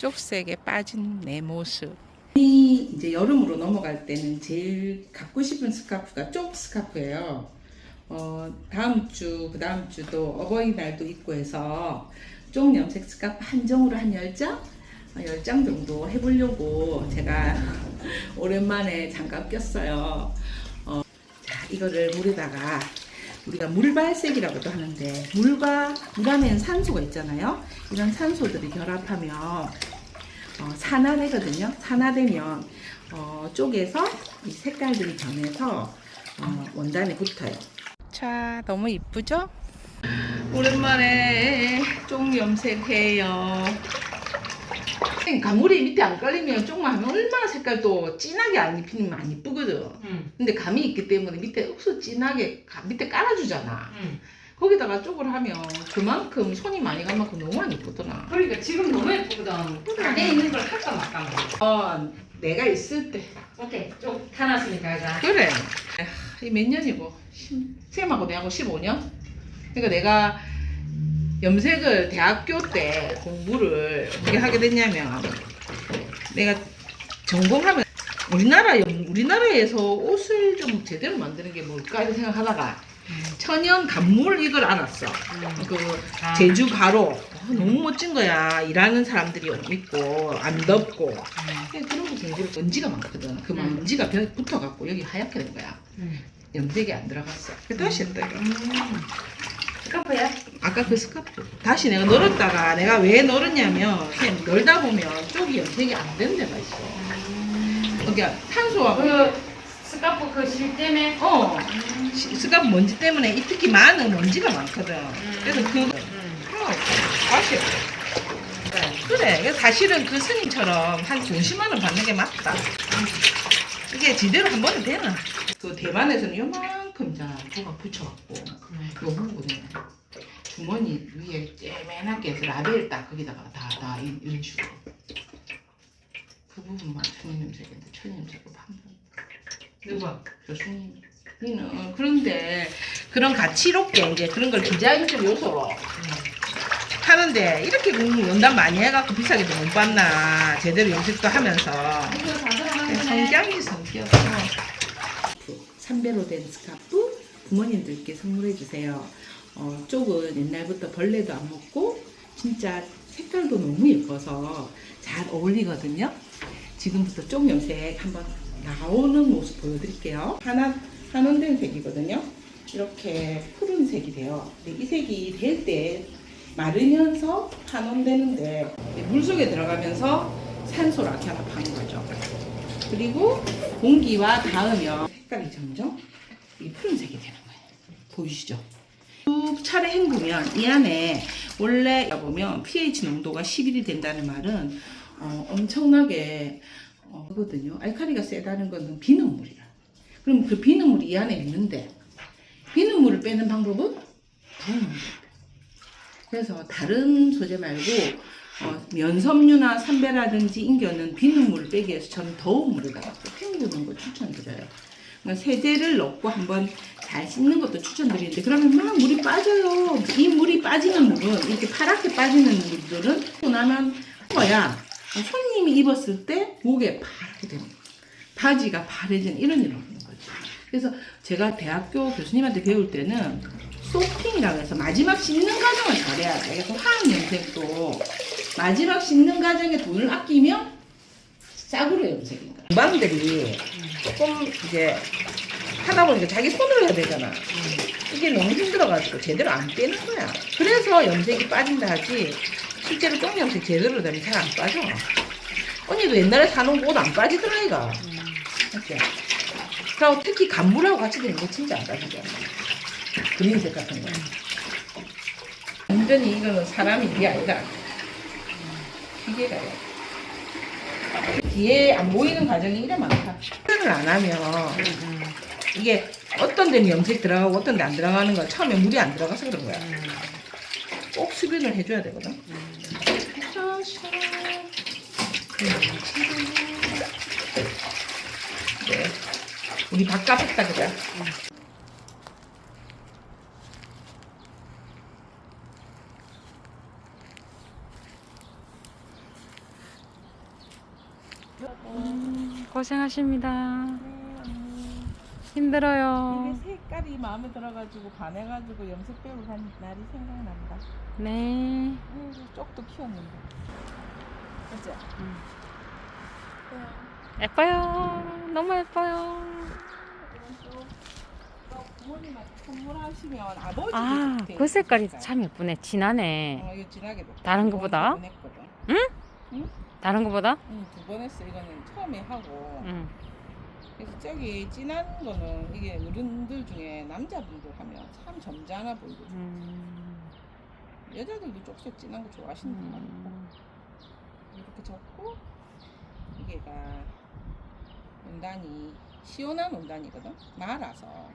쪽색에 빠진 내 모습. 이 이제 여름으로 넘어갈 때는 제일 갖고 싶은 스카프가 쪽 스카프예요. 어, 다음 주, 그 다음 주도 어버이날도 있고 해서 쪽 염색 스카프 한정으로 한 10장? 10장 정도 해보려고 제가 오랜만에 장갑 꼈어요. 어, 자, 이거를 물에다가 우리가 물발색이라고도 하는데 물과 물 안에는 산소가 있잖아요. 이런 산소들이 결합하면 어, 산화되거든요. 산화되면 어, 쪽에서 이 색깔들이 변해서 어, 원단에 붙어요. 자, 너무 이쁘죠? 오랜만에 쪽 염색해요. 가물이 밑에 안 깔리면 쪽만 하면 얼마나 색깔도 진하게 안 입히면 안 이쁘거든. 응. 근데 감이 있기 때문에 밑에 억수 진하게 가- 밑에 깔아주잖아. 응. 거기다가 쪽을 하면 그만큼 손이 많이 간 만큼 너무 안 이쁘더라. 그러니까 지금 너무 예쁘거든. 안에 있는 걸 할까 말까 말까. 어, 내가 있을 때 오케이. 좀 타놨으니까 자. 그래. 이 몇 년이고? 십- 쌤하고 내하고 15년? 그러니까 내가 염색을 대학교 때 공부를 어떻게 하게 됐냐면 내가 전공하면 우리나라 염- 우리나라에서 옷을 좀 제대로 만드는 게 뭘까 이런 생각하다가 천연 감물 이걸 알았어. 그 아. 제주 가로 어, 너무 멋진 거야. 일하는 사람들이 있고 안 덥고 그냥 그런 거 굉장히 먼지가 많거든. 그 음. 먼지가 벽에 붙어갖고 여기 하얗게 된 거야. 응. 염색이 안 들어갔어. 그래서 다시 했다 이거. 음. 스카프야? 아까 그 스카프 다시 내가 널었다가 내가 왜 널었냐면 그냥 널다 보면 쪽이 염색이 안 되는 데가 있어. 그러니까 탄소와 그 스카프 그 실 때문에. 어 시- 스카프 먼지 때문에 이 특히 많은 먼지가 많거든. 그래서 그 응. 어, 다시 그래. 그래서 사실은 그 스님처럼 한 50만 원 받는 게 맞다. 이게 제대로 한 번은 되나? 그 대만에서는 요만큼 자 조각 붙여갖고 응. 요 부분에 주머니 위에 째맨하게 해서 라벨 딱 거기다가 다다 이런 식으로 그 부분만 천연 염색인데 천연 염색을 판다. 누가? 교수님. 니는 그런데 그런 가치롭게 이제 그런 걸 디자인적 요소로 하는데 이렇게 연단 많이 해갖고 비싸게도 못 받나 제대로 염색도 하면서 거네. 성장이 성격 삼배로 된 스카프 부모님들께 선물해 주세요 어, 쪽은 옛날부터 벌레도 안 먹고 진짜 색깔도 너무 예뻐서 잘 어울리거든요 지금부터 쪽 염색 한번 나오는 모습 보여드릴게요 하나 한원된 색이거든요 이렇게 푸른 색이 돼요 이 색이 될 때 마르면서 환원되는데 물 속에 들어가면서 산소를 결합하는 거죠. 그리고 공기와 닿으면 색깔이 점점 이 푸른색이 되는 거예요. 보이시죠? 쭉 차례 헹구면 이 안에 원래 보면 pH 농도가 11이 된다는 말은 어, 엄청나게 어, 거든요. 알카리가 세다는 것은 비눗물이야. 그럼 그 비눗물이 이 안에 있는데 비눗물을 빼는 방법은 더운 물. 그래서 다른 소재 말고 어, 면섬유나 삼배라든지 인견은 비눗물을 빼기 위해서 저는 더운 물에다가 또 헹구는 거 추천드려요. 그러니까 세제를 넣고 한번 잘 씻는 것도 추천드리는데 그러면 막 물이 빠져요. 이 물이 빠지는 물은 이렇게 파랗게 빠지는 물들은 하고 나면 거야. 손님이 입었을 때 목에 파랗게 되는 거야. 바지가 파래지는 이런 일을 하는 거죠. 그래서 제가 대학교 교수님한테 배울 때는 소핑이라고 해서 마지막 씻는 과정을 잘해야 돼. 그래서 화학 염색도 마지막 씻는 과정에 돈을 아끼면 싸구려 염색인 거야. 공방들이 조금 이제 하다 보니까 자기 손으로 해야 되잖아. 이게 너무 힘들어가지고 제대로 안 빼는 거야. 그래서 염색이 빠진다 하지 실제로 똥 염색 제대로 되면 잘 안 빠져. 언니도 옛날에 사놓은 옷 안 빠지더라 이가. 맞지? 그리고 특히 간물하고 같이 되는 거 진짜 안 빠지잖아. 그린색 같은 거. 완전히 이거는 사람이 이게 아니다. 기계가요. 뒤에 안 보이는 과정이 이래 많다. 표현을 안 하면 이게 어떤 데는 염색 들어가고 어떤 데 안 들어가는 거 처음에 물이 안 들어가서 그런 거야. 꼭 수변을 해줘야 되거든. 네. 우리 바깥 했다 그래. 고생하십니다. 네, 언니. 힘들어요. 마음에 들어가지고 반해가지고 염색 배우러 간 날이 생각난다. 네. 아이고, 쪽도 키웠는데. 그죠? 예뻐요. 너무 예뻐요. 또 부모님한테 선물하시면 아버지도 아, 그 색깔이 색깔. 참 예쁘네. 진하네. 어, 이거 진하게. 다른 거보다? 두번 했거든. 다른 거보다? 응, 두 번 했어. 이거는 처음에 하고. 응. 그래서 저기 진한 거는 이게 어른들 중에 남자분들 하면 참 점잖아 보이거든. 음. 여자들도 쪽색 진한 거 좋아하시는 분 많고. 음. 이렇게 접고 이게가 원단이 시원한 원단이거든. 말아서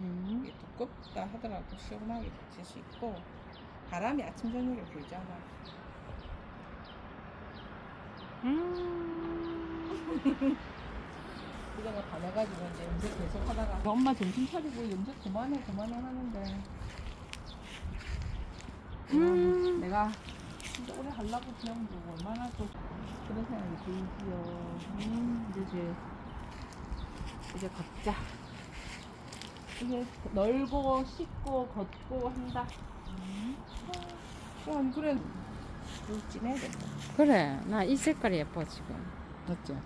음. 이게 두껍다 하더라도 시원하게 질수 있고 바람이 아침 저녁에 불잖아. 음. 이거는 반해가지고 이제 염색 계속 하다가 엄마 정신 차리고 염색 그만해 그만해 하는데 음. 내가 진짜 오래 하려고 배운 거 얼마나 또 그런 생각이 들지요. 음, 이제 이제 걷자. 이게 넓고 씻고 걷고 한다. 음. 어, 그래. 된다. 그래. 나 이 색깔이 예뻐, 지금. 맞죠?